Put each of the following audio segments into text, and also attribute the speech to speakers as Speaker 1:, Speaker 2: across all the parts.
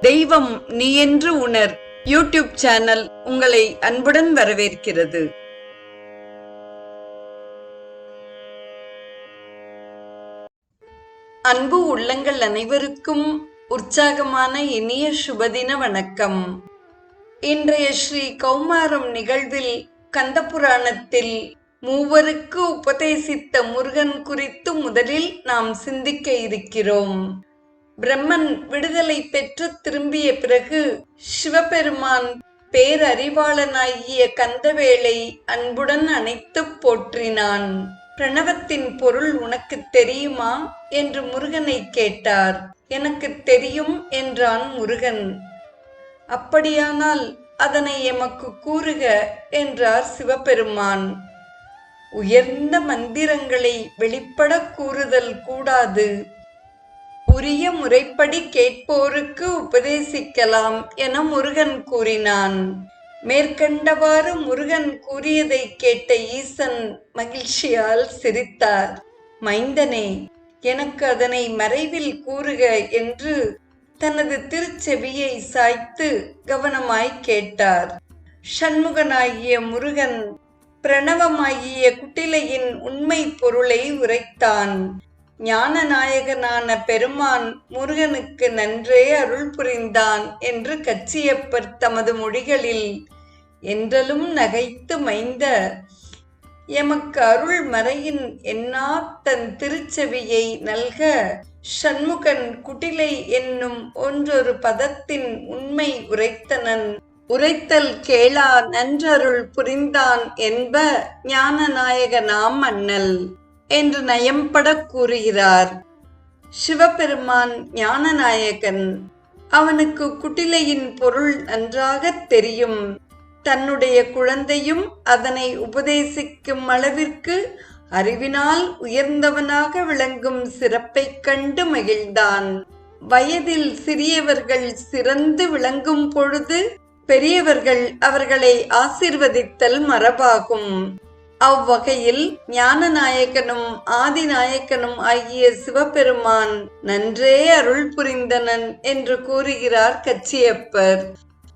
Speaker 1: தெய்வம் நீ என்று உணர். யூடியூப் சேனல் உங்களை அன்புடன் வரவேற்கிறது. அன்பு உள்ளங்கள் அனைவருக்கும் உற்சாகமான இனிய சுபதின வணக்கம். இன்றைய ஸ்ரீ கௌமாரம் நிகழ்வில் கந்தபுராணத்தில் மூவருக்கு உபதேசித்த முருகன் குறித்து முதலில் நாம் சிந்திக்க இருக்கிறோம். பிரம்மன் விடுதலை பெற்று திரும்பிய பிறகு சிவபெருமான் பேரறிவாளனாகிய கந்தவேளை அன்புடன் அணைத்துப் போற்றினான். பிரணவத்தின் பொருள் உனக்கு தெரியுமா? என்று முருகனை கேட்டார். எனக்கு தெரியும் என்றான் முருகன். அப்படியானால் அதனை எமக்கு கூறுக என்றார் சிவபெருமான். உயர்ந்த மந்திரங்களை வெளிப்பட கூறுதல் கூடாது. உரிய முறைப்படி கேட்போருக்கு உபதேசிக்கலாம் என முருகன் கூறினான். மேற்கண்டவாறு முருகன் கூறியதை கேட்ட ஈசன் மகிழ்ச்சியால் சிரித்தார். மைந்தனே எனக்கு அதனை மறைவில் கூறுக என்று தனது திருச்செவியை சாய்த்து கவனமாய் கேட்டார். சண்முகனாகிய முருகன் பிரணவமாகிய குட்டிலையின் உண்மை பொருளை உரைத்தான். ஞானநாயகனான பெருமான் முருகனுக்கு நன்றே அருள் புரிந்தான் என்று கச்சியப்பர் தமது மொழிகளில் என்றலும் நகைத்து மைந்த எமக்கு அருள் மறையின் என்னா தன் திருச்செவியை நல்க சண்முகன் குட்டிலை என்னும் ஒன்றொரு பதத்தின் உண்மை உரைத்தனன். உரைத்தல் கேளா நன்றருள் புரிந்தான் என்ப ஞானநாயக நாம் அண்ணல். என்று நயம்பட கூறுகிறார். சிவபெருமான் ஞானநாயகன் அவனுக்கு குட்டிலையின் பொருள் நன்றாக தெரியும். தன்னுடைய குழந்தையும் அதனை உபதேசிக்கும் அளவிற்கு அறிவினால் உயர்ந்தவனாக விளங்கும் சிறப்பைக் கண்டு மகிழ்ந்தான். வயதில் சிறியவர்கள் சிறந்து விளங்கும் பொழுது பெரியவர்கள் அவர்களை ஆசிர்வதித்தல் மரபாகும். அவ்வகையில் ஞானநாயகனும் ஆதிநாயக்கனும் ஆகிய சிவபெருமான் நன்றே அருள் புரிந்தனன் என்று கூறுகிறார் கச்சியப்பர்.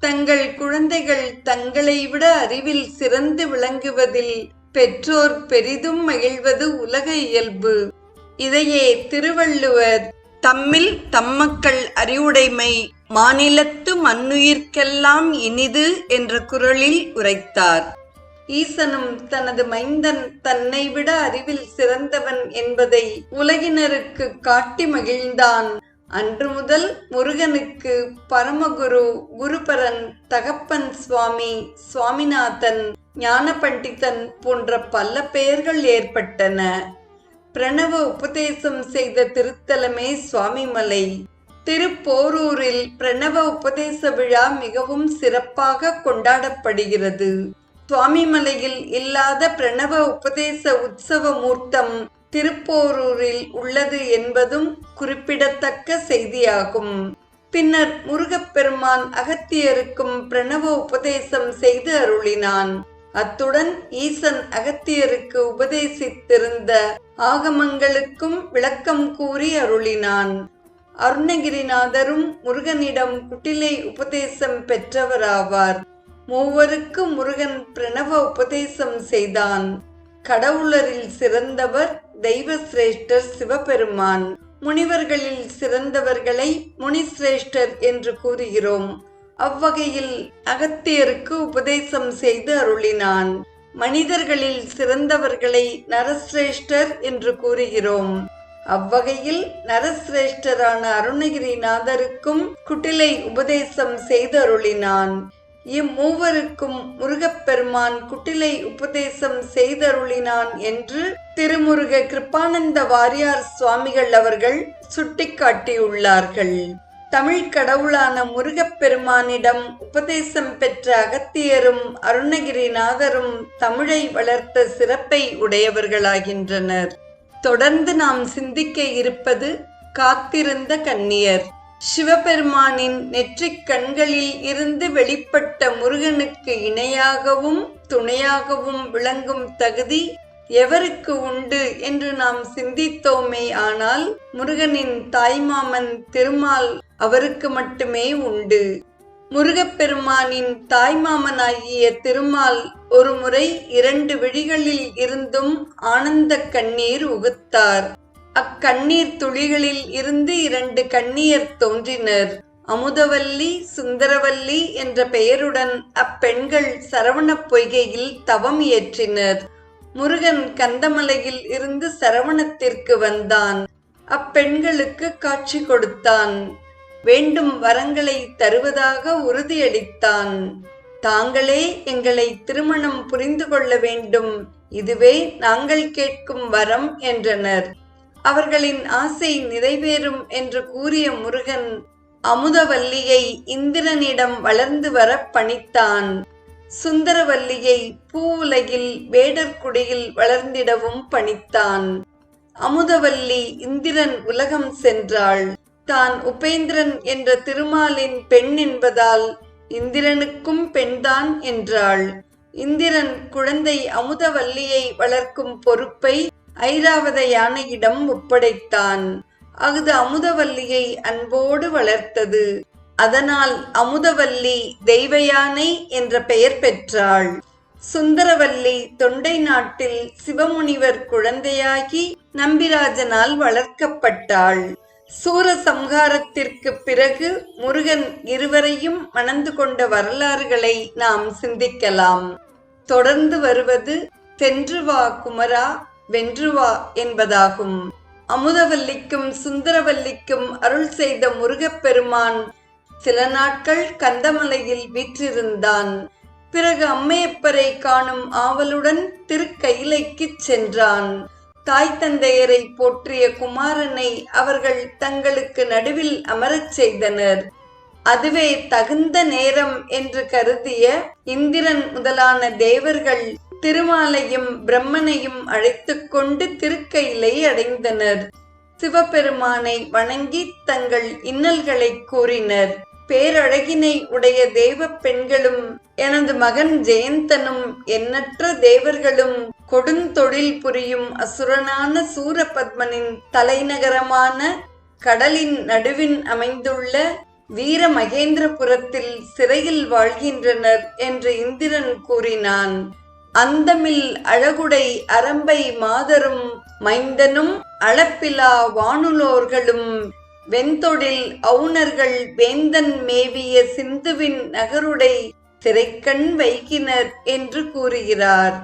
Speaker 1: தங்கள் குழந்தைகள் தங்களை விட அறிவில் சிறந்து விளங்குவதில் பெற்றோர் பெரிதும் மகிழ்வது உலக இயல்பு. இதையே திருவள்ளுவர் தம்மில் தம்மக்கள் அறிவுடைமை மாநிலத்து மண்ணுயிர்க்கெல்லாம் இனிது என்ற குரலில் உரைத்தார். ஈசனும் தனது மைந்தன் தன்னை விட அறிவில் சிறந்தவன் என்பதை உலகினருக்கு காட்டி மகிழ்ந்தான். அன்று முதல் முருகனுக்கு பரமகுரு குருபரன் தகப்பன் சுவாமி சுவாமிநாதன் ஞான பண்டிதன் போன்ற பல பெயர்கள் ஏற்பட்டன. பிரணவ உபதேசம் செய்த திருத்தலமே சுவாமிமலை. திருப்போரூரில் பிரணவ உபதேச விழா மிகவும் சிறப்பாக கொண்டாடப்படுகிறது. சுவாமிமலையில் இல்லாத பிரணவ உபதேச உற்சவ மூர்த்தம் திருப்போரூரில் உள்ளது என்பதும் குறிப்பிடத்தக்க செய்தியாகும். பின்னர் முருகப்பெருமான் அகத்தியருக்கும் பிரணவ உபதேசம் செய்து அருளினான். அத்துடன் ஈசன் அகத்தியருக்கு உபதேசித்திருந்த ஆகமங்களுக்கும் விளக்கம் கூறி அருளினான். அருணகிரிநாதரும் முருகனிடம் குட்டிலை உபதேசம் பெற்றவராவார். மூவருக்கு முருகன் பிரணவ உபதேசம் செய்தான். கடவுளரில் சிறந்தவர் தெய்வ சிரேஷ்டர் சிவபெருமான். முனிவர்களில் சிறந்தவர்களை முனிசிரேஷ்டர் என்று கூறுகிறோம். அவ்வகையில் அகத்தியருக்கு உபதேசம் செய்து அருளினான். மனிதர்களில் சிறந்தவர்களை நரசிரேஷ்டர் என்று கூறுகிறோம். அவ்வகையில் நரசிரேஷ்டரான அருணகிரிநாதருக்கும் குட்டிலை உபதேசம் செய்து அருளினான். இம்மூவருக்கும் முருகப்பெருமான் குட்டிலை உபதேசம் செய்தருளினான் என்று திருமுருக கிருப்பானந்த வாரியார் சுவாமிகள் அவர்கள் சுட்டிக்காட்டியுள்ளார்கள். தமிழ் கடவுளான முருகப்பெருமானிடம் உபதேசம் பெற்ற அகத்தியரும் அருணகிரிநாதரும் தமிழை வளர்த்த சிறப்பை உடையவர்களாகின்றனர். தொடர்ந்து நாம் சிந்திக்க இருப்பது காத்திருந்த கன்னியர். சிவபெருமானின் நெற்றிக் கண்களில் இருந்து வெளிப்பட்ட முருகனுக்கு இணையாகவும் துணையாகவும் விளங்கும் தகுதி எவருக்கு உண்டு என்று நாம் சிந்தித்தோமே ஆனால் முருகனின் தாய்மாமன் திருமால் அவருக்கு மட்டுமே உண்டு. முருகப்பெருமானின் தாய்மாமனாகிய திருமால் ஒருமுறை இரண்டு விழிகளில் இருந்தும் ஆனந்த கண்ணீர் உகுத்தார். அக்கண்ணீர் துளிகளில் இருந்து இரண்டு கண்ணியர் தோன்றினர். அமுதவல்லி சுந்தரவல்லி என்ற பெயருடன் அப்பெண்கள் சரவணப் பொய்கையில் தவம் இயற்றினர் முருகன் கந்தமலையில் இருந்து சரவணத்திற்கு வந்தான். அப்பெண்களுக்கு காட்சி கொடுத்தான். வேண்டும் வரங்களை தருவதாக உறுதியளித்தான். தாங்களே எங்களை திருமணம் புரிந்து கொள்ள வேண்டும். இதுவே நாங்கள் கேட்கும் வரம் என்றனர். அவர்களின் ஆசை நிறைவேறும் என்று கூறிய முருகன் அமுதவல்லியை இந்திரனிடம் வளர்ந்து வர பணித்தான். சுந்தரவல்லியை பூ உலகில் வேடர்குடியில் வளர்ந்திடவும் பணித்தான். அமுதவல்லி இந்திரன் உலகம் சென்றாள். தான் உபேந்திரன் என்ற திருமாலின் பெண் என்பதால் இந்திரனுக்கும் பெண்தான் என்றாள். இந்திரன் குழந்தை அமுதவல்லியை வளர்க்கும் பொறுப்பை ஐராவத யானையிடம் ஒப்படைத்தான். அஃது அமுதவல்லியை அன்போடு வளர்த்தது. அதனால் அமுதவல்லி தெய்வயானை என்ற பெயர் பெற்றாள். சுந்தரவல்லி தொண்டை நாட்டில் சிவமுனிவர் குழந்தையாகி நம்பிராஜனால் வளர்க்கப்பட்டாள். சூரசம்ஹாரத்திற்கு பிறகு முருகன் இருவரையும் மணந்து கொண்ட வரலாறுகளை நாம் சிந்திக்கலாம். தொடர்ந்து வருவது தென்றுவா குமரா வென்று வா என்பதாகும். அமுதவல்லிக்கும் சுந்தரவல்லிக்கும் அருள் செய்த முருகப்பெருமான் சில நாட்கள் கந்தமலையில் வீற்றிருந்தான். பிறகு அம்மையப்பரை காணும் ஆவலுடன் திருக்கயிலைக்குச் சென்றான். தாய் தந்தையரை போற்றிய குமாரனை அவர்கள் தங்களுக்கு நடுவில் அமரச் செய்தனர். அதுவே தகுந்த நேரம் என்று கருதிய இந்திரன் முதலான தேவர்கள் திருமாலையும் பிரம்மனையும் அழைத்துக் கொண்டு திருக்கையிலை அடைந்தனர். சிவபெருமானை வணங்கி தங்கள் இன்னல்களை கூறினர். பேரழகினை உடைய தேவ பெண்களும் எனது மகன் ஜெயந்தனும் எண்ணற்ற தேவர்களும் கொடுந்தொழில் புரியும் அசுரனான சூரபத்மனின் தலைநகரமான கடலின் நடுவின் அமைந்துள்ள வீர மகேந்திரபுரத்தில் சிறையில் வாழ்கின்றனர் என்று இந்திரன் கூறினான். அந்தமில் அழகுடை அரம்பை மாதரும் மைந்தனும் அளப்பிலா வானுலோர்களும் வெண்தொடில் அவுணர்கள் வேந்தன் மேவிய சிந்துவின் நகருடை சிறைக்கண் வைக்கினர் என்று கூறுகிறார்.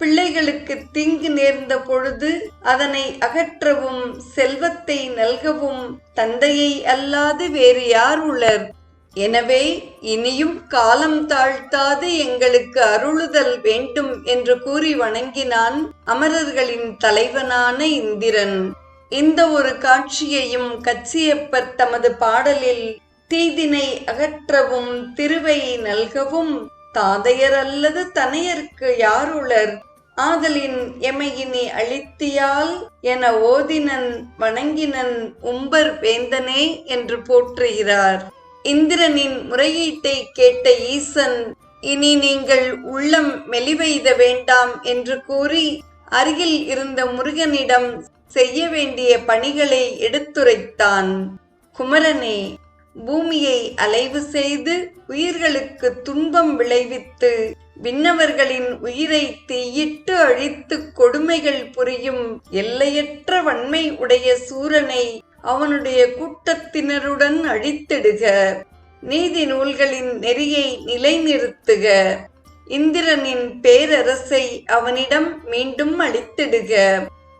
Speaker 1: பிள்ளைகளுக்கு தீங்கு நேர்ந்த பொழுது அதனை அகற்றவும் செல்வத்தை நல்கவும் தந்தையை அல்லாது வேறு யார் உளர்? எனவே இனியும் காலம் தாழ்த்தாது எங்களுக்கு அருளுதல் வேண்டும் என்று கூறி வணங்கினான் அமரர்களின் தலைவனான இந்திரன். இந்த ஒரு காட்சியையும் கச்சியப்பர் தமது பாடலில் தீதினை அகற்றவும் திருவை நல்கவும் தாதையர் அல்லது தனையர்க்கு யாருளர்? ஆதலின் எமையினி அழித்தியால் என ஓதினன் வணங்கினன் உம்பர் வேந்தனே என்று போற்றுகிறார். இந்திரனின் முறையீட்டை கேட்ட ஈசன் இனி நீங்கள் உள்ளம் மெலிவெய்த வேண்டாம் என்று கூறி அருகில் இருந்த முருகனிடம் செய்ய வேண்டிய பணிகளை எடுத்துரைத்தான். குமரனே பூமியை அலைவு செய்து உயிர்களுக்கு துன்பம் விளைவித்து விண்ணவர்களின் உயிரை தீயிட்டு அழித்து கொடுமைகள் புரியும் எல்லையற்ற வன்மை உடைய சூரனை அவனுடைய கூட்டத்தினருடன் அழித்திடுக. நீதி நூல்களின் நெறியை நிலைநிறுத்துக. இந்திரனின் பேரரசை அவனிடம் மீண்டும் அளித்திடுக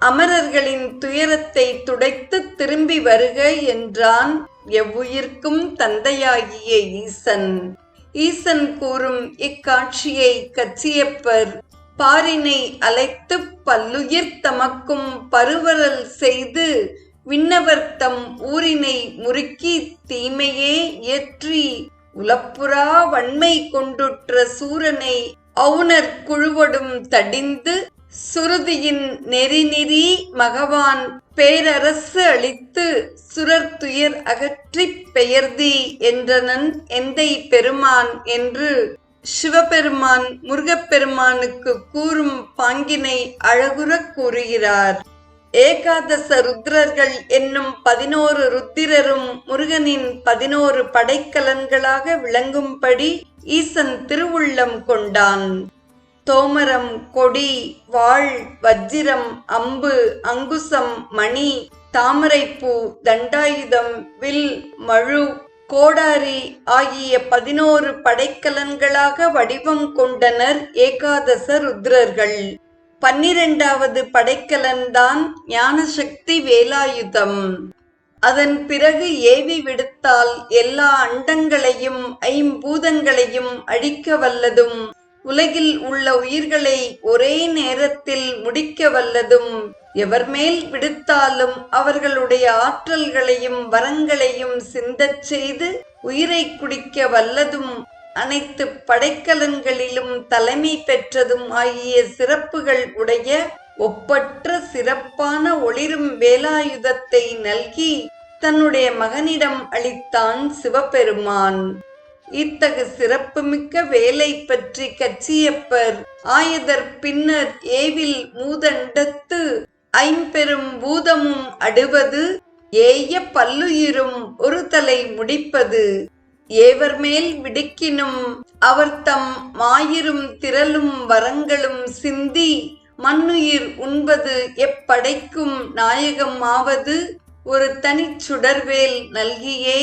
Speaker 1: அமரர்களின் துயரத்தை துடைத்து திரும்பி வருக என்றான் எவ்வுயிர்க்கும் தந்தையாகிய ஈசன். ஈசன் கூறும் இக்காட்சியை கச்சியப்பர். பாரினை அழைத்து பல்லுயிர் தமக்கும் பருவரல் செய்து விண்ணவர்த்தம் ஊரினை முறுக்கி தீமையே இயற்றி உலப்புறா வன்மை கொண்டுற்ற சூரனை அவுணர் குழுவடும் தடிந்து சுருதியின் நெறிநெறி மகவான் பேரரசு அளித்து சுரர்துயர் அகற்றிப் பெயர்தி என்றனன் எந்தை பெருமான் என்று சிவபெருமான் முருகப்பெருமானுக்கு கூறும் பாங்கினை அழகுறக் கூறுகிறார். ஏகாதச ருத்ரர்கள் என்னும் பதினோரு ருத்திரரும் முருகனின் பதினோரு படைக்கலன்களாக விளங்கும்படி ஈசன் திருவுள்ளம் கொண்டான். தோமரம் கொடி வாழ் வஜ்ஜிரம் அம்பு அங்குசம் மணி தாமரைப்பூ தண்டாயுதம் வில் மழு கோடாரி ஆகிய பதினோரு படைக்கலன்களாக வடிவம் கொண்டனர் ஏகாதச ருத்ரர்கள். பன்னிரண்டாவது படைக்கலன்தான் ஞானசக்தி வேலாயுதம். அதன் பிறகு ஏவி விடுத்தால் எல்லா அண்டங்களையும் ஐம்பூதங்களையும் அழிக்க வல்லதும் உலகில் உள்ள உயிர்களை ஒரே நேரத்தில் முடிக்க வல்லதும் எவர் மேல் விடுத்தாலும் அவர்களுடைய ஆற்றல்களையும் வரங்களையும் சிந்தச் செய்து உயிரை குடிக்க வல்லதும் அனைத்து படைக்கலன்களிலும் தலைமை பெற்றதும் ஆகிய சிறப்புகள் உடைய ஒப்பற்ற சிறப்பான ஒளிரும் வேலாயுதத்தை நல்கி தன்னுடைய மகனிடம் அளித்தான் சிவபெருமான். இத்தகு சிறப்புமிக்க வேலை பற்றி கச்சியப்பர் ஆயதர் பின்னர் ஏவில் மூதண்டத்து ஐம்பெரும் பூதமும் அடுவது ஏய பல்லுயிரும் ஒரு தலை முடிப்பது. ஏவர் மேல் விடுக்கினும் அவர் தம் மாயிரும் திரளும் வரங்களும் சிந்தி மண்ணுயிர் உண்பது எப்படைக்கும் நாயகம் ஆவது ஒரு தனிச் சுடர்வேல் நல்கியே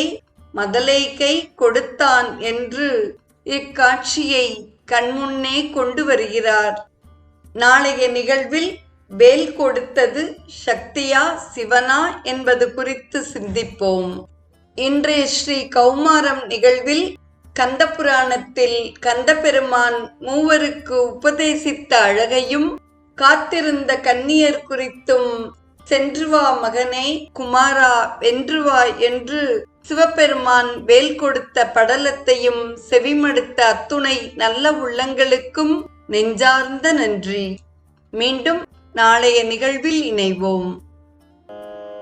Speaker 1: மதலை கை கொடுத்தான் என்று இக்காட்சியை கண்முன்னே கொண்டு வருகிறார். நாளைய நிகழ்வில் வேல் கொடுத்தது சக்தியா சிவனா என்பது குறித்து சிந்திப்போம். இன்றைய ஸ்ரீ கௌமாரம் நிகழ்வில் கந்தபுராணத்தில் கந்தபெருமான் மூவருக்கு உபதேசித்த அழகையும் காத்திருந்த கன்னியர் குறித்தும் சென்று வா மகனே குமாரா வென்று வா என்று சிவபெருமான் வேல் கொடுத்த படலத்தையும் செவிமடுத்த அத்துணை நல்ல உள்ளங்களுக்கும் நெஞ்சார்ந்த நன்றி. மீண்டும் நாளைய நிகழ்வில் இணைவோம்.